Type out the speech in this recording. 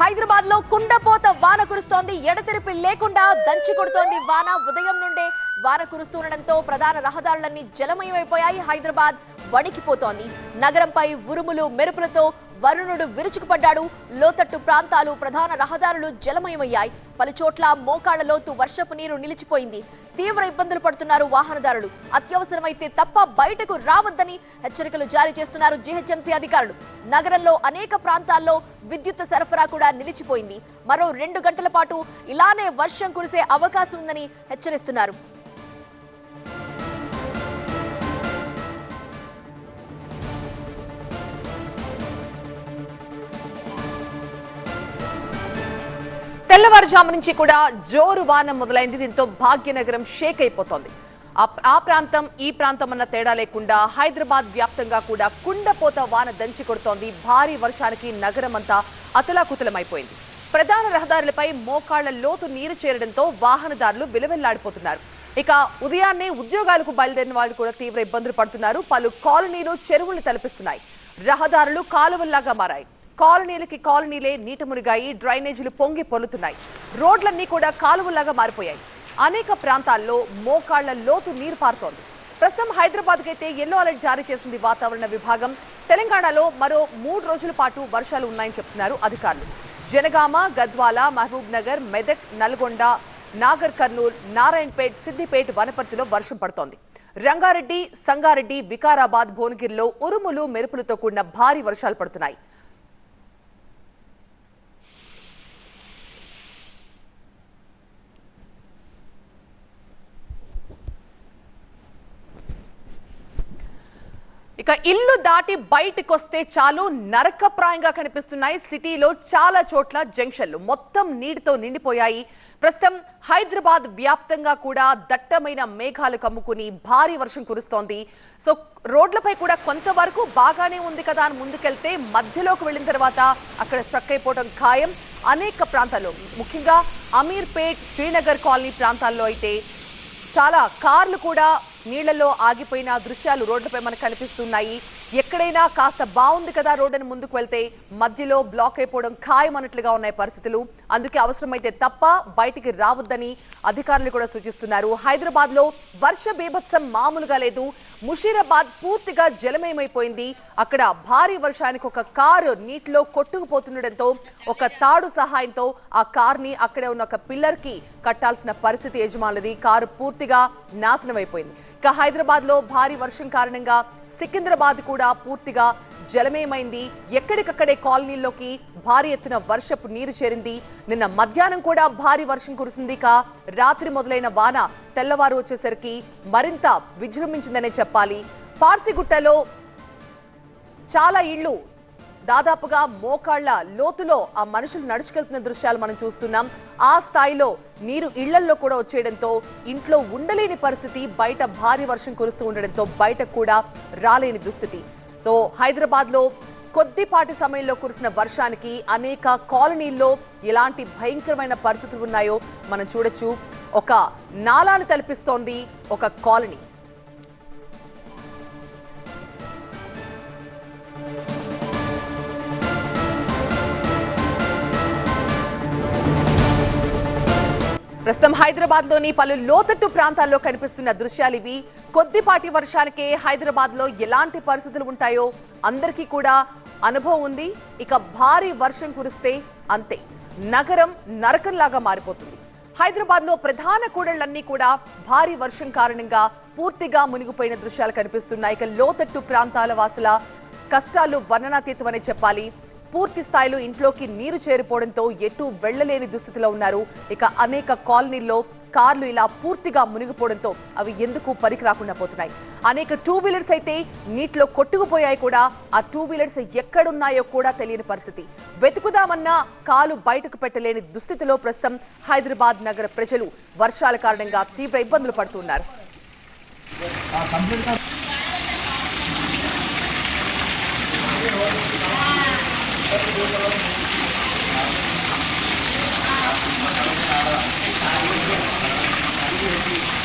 హైదరాబాద్లో కుండపోత వాన కురుస్తోంది. ఎడతెరిపి లేకుండా దంచి కొడుతోంది వాన. ఉదయం నుండే వాన కురుస్తుండటంతో ప్రధాన రహదారులన్నీ జలమయమైపోయాయి. హైదరాబాద్ వణికిపోతోంది. నగరంపై ఉరుములు మెరుపులతో వరుణుడు విరుచుకుపడ్డాడు. లోతట్టు ప్రాంతాలు ప్రధాన రహదారులు జలమయమయ్యాయి. పలుచోట్ల మోకాళ్ళ లోతు వర్షపు నీరు నిలిచిపోయింది. తీవ్ర ఇబ్బందులు పడుతున్నారు వాహనదారులు. అత్యవసరమైతే తప్ప బయటకు రావద్దని హెచ్చరికలు జారీ చేస్తున్నారు జీహెచ్ఎంసీ అధికారులు. నగరంలో అనేక ప్రాంతాల్లో విద్యుత్ సరఫరా కూడా నిలిచిపోయింది. మరో రెండు గంటల పాటు ఇలానే వర్షం కురిసే అవకాశం ఉందని హెచ్చరిస్తున్నారు. తెల్లవారుజాము నుంచి కూడా జోరు వాన మొదలైంది. దీంతో భాగ్యనగరం షేక్ అయిపోతోంది. ఆ- ఆ ప్రాంతం ఈ ప్రాంతం అన్న తేడా లేకుండా హైదరాబాద్ వ్యాప్తంగా కూడా కుండపోత వాన దంచి కొడుతోంది. భారీ వర్షానికి నగరం అంతా అతలాకుతలమైపోయింది. ప్రధాన రహదారులపై మోకాళ్ళ లోతు నీరు చేరడంతో వాహనదారులు విలవెల్లాడిపోతున్నారు. ఇక ఉదయాన్నే ఉద్యోగాలకు బయలుదేరిన వాళ్ళు కూడా తీవ్ర ఇబ్బందులు పడుతున్నారు. పలు కాలనీలు చెరువులు తలపిస్తున్నాయి. రహదారులు కాలువల్లాగా మారాయి. కాలనీలకి కాలనీలే నీట మునిగాయి డ్రైనేజీలు పొంగి పొలుతున్నాయి రోడ్లన్నీ కూడా కాలువల్లాగా మారిపోయాయి. అనేక ప్రాంతాల్లో మోకాళ్ళ లోతు నీరు పారుతోంది. ప్రస్తుతం హైదరాబాద్ అయితే ఎల్లో అలర్ట్ జారీ చేసింది వాతావరణ విభాగం. తెలంగాణలో మరో మూడు రోజుల పాటు వర్షాలు ఉన్నాయని చెప్తున్నారు అధికారులు. జనగామ గద్వాల మహబూబ్ నగర్ మెదక్ నల్గొండ నాగర్ కర్నూలు నారాయణపేట్ సిద్దిపేట్ వనపర్తిలో వర్షం పడుతోంది. రంగారెడ్డి సంగారెడ్డి వికారాబాద్ భువనగిరిలో ఉరుములు మెరుపులతో కూడిన భారీ వర్షాలు పడుతున్నాయి. ఇక ఇల్లు దాటి బయటికి వస్తే చాలు నరకప్రాయంగా కనిపిస్తున్నాయి. సిటీలో చాలా చోట్ల జంక్షన్లు మొత్తం నీటితో నిండిపోయాయి. ప్రస్తుతం హైదరాబాద్ వ్యాప్తంగా కూడా దట్టమైన మేఘాలు కమ్ముకుని భారీ వర్షం కురుస్తోంది. సో రోడ్లపై కూడా కొంతవరకు బాగానే ఉంది కదా అని ముందుకెళ్తే మధ్యలోకి వెళ్ళిన తర్వాత అక్కడ స్ట్రక్ అయిపోవడం ఖాయం. అనేక ప్రాంతాల్లో ముఖ్యంగా అమీర్పేట్ శ్రీనగర్ కాలనీ ప్రాంతాల్లో అయితే చాలా కార్లు కూడా నీళ్ళలో ఆగిపోయిన దృశ్యాలు రోడ్లపై మనకు కనిపిస్తున్నాయి. ఎక్కడైనా కాస్త బాగుంది కదా రోడ్డుని ముందుకు వెళ్తే మధ్యలో బ్లాక్ అయిపోవడం ఖాయమన్నట్లుగా ఉన్నాయి పరిస్థితులు. అందుకే అవసరమైతే తప్ప బయటికి రావద్దని అధికారులు కూడా సూచిస్తున్నారు. హైదరాబాద్లో వర్ష బీభత్సం మామూలుగా లేదు. ముషీరాబాద్ పూర్తిగా జలమయమైపోయింది. అక్కడ భారీ వర్షానికి ఒక కారు నీటిలో కొట్టుకుపోతుండటంతో ఒక తాడు సహాయంతో ఆ కార్ని అక్కడే ఉన్న ఒక పిల్లర్కి కట్టాల్సిన పరిస్థితి యజమానులది కారు పూర్తిగా నాశనం అయిపోయింది ఇక హైదరాబాద్లో భారీ వర్షం కారణంగా సికింద్రాబాద్ కూడా పూర్తిగా జలమయమైంది. ఎక్కడికక్కడే కాలనీల్లోకి భారీ ఎత్తున వర్షపు నీరు చేరింది. నిన్న మధ్యాహ్నం కూడా భారీ వర్షం కురిసింది. కా రాత్రి మొదలైన వాన తెల్లవారు వచ్చేసరికి మరింత విజృంభించిందనే చెప్పాలి. పార్సిగుట్టలో చాలా ఇళ్ళు దాదాపుగా మోకాళ్ళ లోతులో ఆ మనుషులు నడుచుకెళ్తున్న దృశ్యాలు మనం చూస్తున్నాం. ఆ స్థాయిలో నీరు ఇళ్ళల్లో కూడా వచ్చేయడంతో ఇంట్లో ఉండలేని పరిస్థితి బయట భారీ వర్షం కురుస్తూ ఉండడంతో బయట కూడా రాలేని దుస్థితి. సో హైదరాబాద్లో కొద్దిపాటి సమయంలో కురిసిన వర్షానికి అనేక కాలనీల్లో ఎలాంటి భయంకరమైన పరిస్థితులు ఉన్నాయో మనం చూడొచ్చు. ఒక నాలాను తలపిస్తోంది ఒక కాలనీ. ప్రస్తుతం హైదరాబాద్లోని పలు లోతట్టు ప్రాంతాల్లో కనిపిస్తున్న దృశ్యాలు ఇవి. కొద్దిపాటి వర్షాలకే హైదరాబాద్లో ఎలాంటి పరిస్థితులు ఉంటాయో అందరికీ కూడా అనుభవం ఉంది. ఇక భారీ వర్షం కురిస్తే అంతే. నగరం నరకంలాగా మారిపోతుంది. హైదరాబాద్లో ప్రధాన కూడళ్ళన్నీ కూడా భారీ వర్షం కారణంగా పూర్తిగా మునిగిపోయిన దృశ్యాలు కనిపిస్తున్నాయి. ఇక లోతట్టు ప్రాంతాల వాసుల కష్టాలు వర్ణనాతీతమని చెప్పాలి. పూర్తి స్థాయిలో ఇంట్లోకి నీరు చేరిపోవడంతో ఎటు వెళ్ళలేని దుస్థితిలో ఉన్నారు. ఇక అనేక కాలనీల్లో కార్లు ఇలా పూర్తిగా మునిగిపోవడంతో అవి ఎందుకు పనికి రాకుండా పోతున్నాయి? అనేక టూ వీలర్స్ అయితే నీటిలో కొట్టుకుపోయాయి కూడా. ఆ టూ వీలర్స్ ఎక్కడున్నాయో కూడా తెలియని పరిస్థితి. వెతుకుదామన్నా కాలు బయటకు పెట్టలేని దుస్థితిలో ప్రస్తుతం హైదరాబాద్ నగర ప్రజలు వర్షాల కారణంగా తీవ్ర ఇబ్బందులు పడుతున్నారు Thank you.